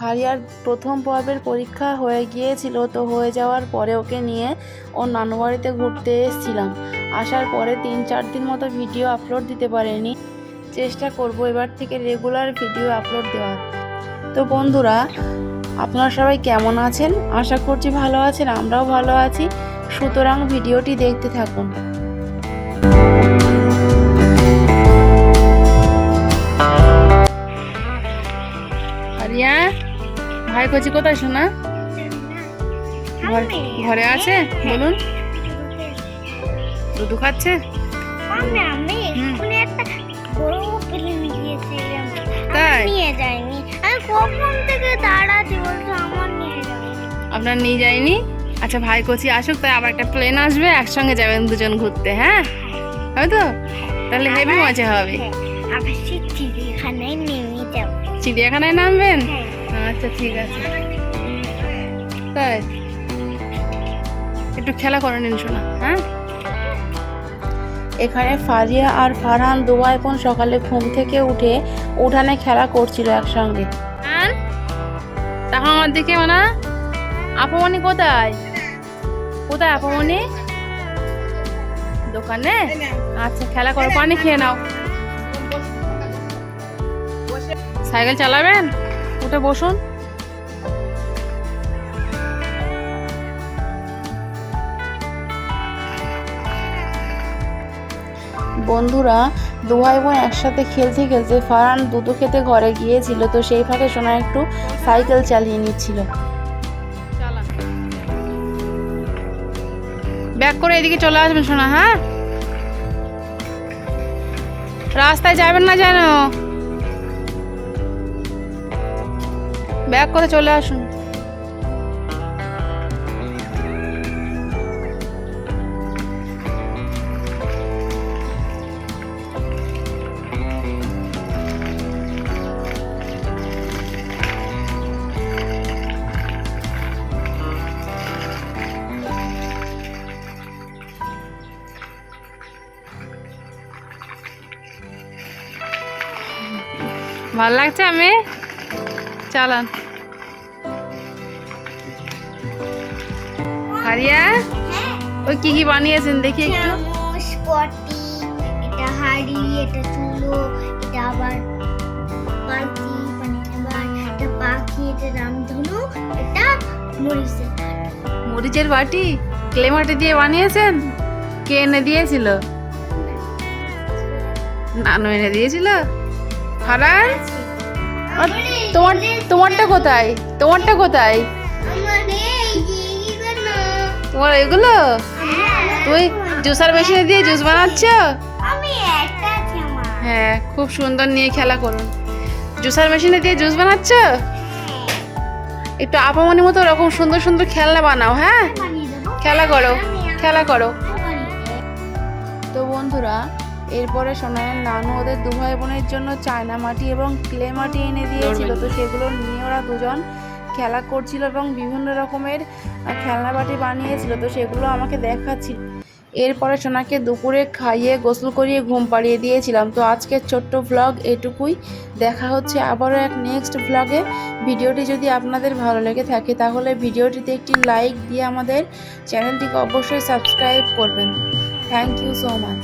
ফারিয়ার প্রথম পর্বের পরীক্ষা হয়ে গিয়েছিল, তো হয়ে যাওয়ার পরে ওকে নিয়ে ওর নানুবাড়িতে ঘুরতে এসেছিলাম। আসার পরে তিন চার দিন মতো ভিডিও আপলোড দিতে পারিনি। চেষ্টা করব এবার থেকে রেগুলার ভিডিও আপলোড দেওয়ার। তো বন্ধুরা, আপনারা সবাই কেমন আছেন? আশা করছি ভালো আছেন, আমরাও ভালো আছি। সুতরাং ভিডিওটি দেখতে থাকুন। আরিয়া ভাই কচি কোথায় শোনা ঘর- ঘরে আছে? বলুন। দুধু খাচ্ছে? আপনার নিয়ে যায়নি আচ্ছা ভাই কচি আসুক তাই আবার একটা প্লেন আসবে একসঙ্গে যাবেন দুজন ঘুরতে হ্যাঁ? হবে তো? তাহলে হেভি মজা হবে। হ্যাঁ, আবার চিড়িয়াখানায় নেমে যাব। চিড়িয়াখানায় নামবেন? হ্যাঁ। আচ্ছা ঠিক আছে। তাই? একটু খেলা করে নিন শোনা হ্যাঁ? এখানে ফারিয়া আর ফারহান দু ভাই বোন সকালে ঘুম থেকে উঠে উঠানে খেলা করছিল একসঙ্গে। তখন আমার দিকে মানা। আপামনি কোথায়? কোথায় আপামনি দোকানে? আচ্ছা খেলা করো পানি খেয়ে নাও। সাইকেল চালাবেন? উঠে বসুন। বন্ধুরা দু ভাই বোন একসাথে খেলতে খেলতে ফারহান দুটো খেতে ঘরে গিয়েছিল তো সেই ফাঁকে সোনা একটু সাইকেল চালিয়ে নিচ্ছিল। ব্যাক করে এদিকে চলে আসবেন সোনা হ্যাঁ? রাস্তায় যাবেন না যেন? ব্যাক করে চলে আসুন। ভালো লাগছে আমি? চালান। হারিয়া? ওই কি কি বানিয়েছেন? দেখি একটু। পটি এটা হাড়ি এটা চুলো এটা আবার বালতি মানে আবার এটা পাখি এটা রামধনু এটা মরিচের মরিচের বাটি ক্লে মাটি দিয়ে বানিয়েছেন? কে এনে দিয়েছিল? নানু এনে দিয়েছিল? হারান তোমার তোমারটা কোথায়? তোমারটা কোথায়? তোমার এগুলো? তুই জুসার মেশিনে দিয়ে জুস বানাচ্ছ? হ্যাঁ খুব সুন্দর নিয়ে খেলা করুন। জুসার মেশিনে দিয়ে জুস বানাচ্ছ? একটু আপামনি মতো ওরকম সুন্দর সুন্দর খেলনা বানাও হ্যাঁ? খেলা করো খেলা করো। তো বন্ধুরা এরপরে সোনায়ের নানু ওদের দু ভাই বোনের জন্য চায়না মাটি এবং ক্লে মাটি এনে দিয়েছিল। তো সেগুলো নিয়ে ওরা দুজন খেলা করছিল এবং বিভিন্ন রকমের খেলনা বাটি বানিয়েছিল। তো সেগুলো আমাকে দেখাচ্ছিল। এরপরে সোনাকে দুপুরে খাইয়ে গোসল করিয়ে ঘুম পাড়িয়ে দিয়েছিলাম। তো আজকের ছোট্ট ব্লগ এটুকুই। দেখা হচ্ছে আবারও এক নেক্সট ব্লগে ভিডিওটি যদি আপনাদের ভালো লেগে থাকে, তাহলে ভিডিওটিতে একটি লাইক দিয়ে আমাদের চ্যানেলটিকে অবশ্যই সাবস্ক্রাইব করবেন। Thank you so much